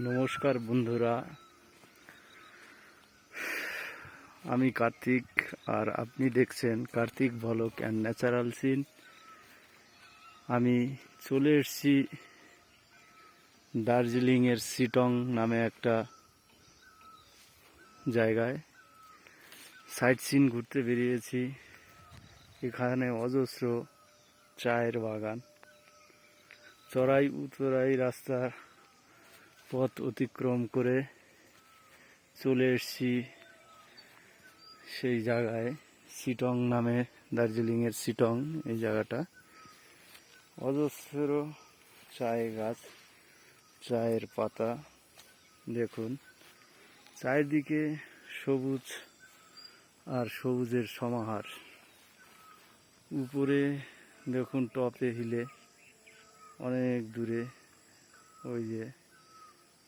নমস্কার বন্ধুরা। আমি কার্তিক আর আপনি দেখছেন Kartik vlog and natural scene আমি চলে এসেছি দার্জিলিংয়ের সিটং নামে একটা জায়গায়। সাইট সিন ঘুরতে বেরিয়েছি। এখানে অজস্র চায়ের বাগান। চড়াই উতরাই রাস্তার পথ অতিক্রম করে চলে এসেছি সেই জায়গায় সিটং নামে দার্জিলিংয়ের সিটং, এই জায়গাটা। অজস্র চায় গাছ, চায়ের পাতা, দেখুন। চারিদিকে সবুজ আর সবুজের সমাহার। উপরে দেখুন টপে হিলে, অনেক দূরে, ওই যে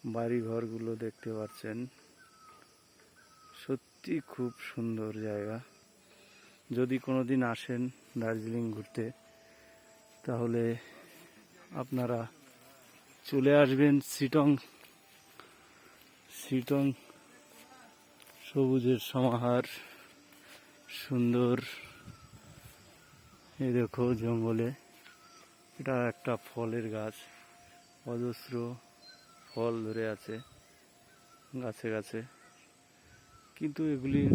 বাড়ি ঘরগুলো দেখতে পাচ্ছেন। সত্যি খুব সুন্দর জায়গা। যদি কোনো দিন আসেন দার্জিলিং ঘুরতে, তাহলে আপনারা চলে আসবেন সিটং। সিটং সবুজের সমাহার, সুন্দর। এই দেখো জঙ্গলে। এটা একটা ফলের গাছ, অজস্র। ফল ধরে আছে, গাছে গাছে। কিন্তু এগুলির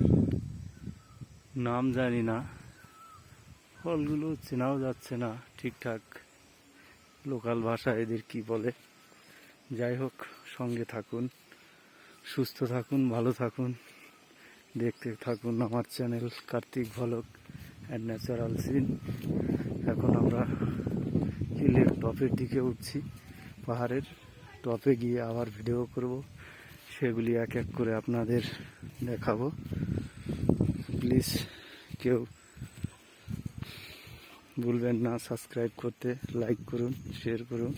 নাম জানি না। ফলগুলো চেনাও যাচ্ছে না ঠিকঠাক। লোকাল ভাষা এদের কি বলে? যাই হোক, সঙ্গে থাকুন, সুস্থ থাকুন, ভালো থাকুন। দেখতে থাকুন আমার channel Kartik vlog and natural scene এখন আমরা হিলের টপের দিকে উঠছি, পাহাড়ের টপে গিয়ে আবার ভিডিও করব। সেগুলি এক এক করে আপনাদের দেখাবো। প্লিজ কেউ ভুলবেন না সাবস্ক্রাইব করতে লাইক করুন শেয়ার করুন।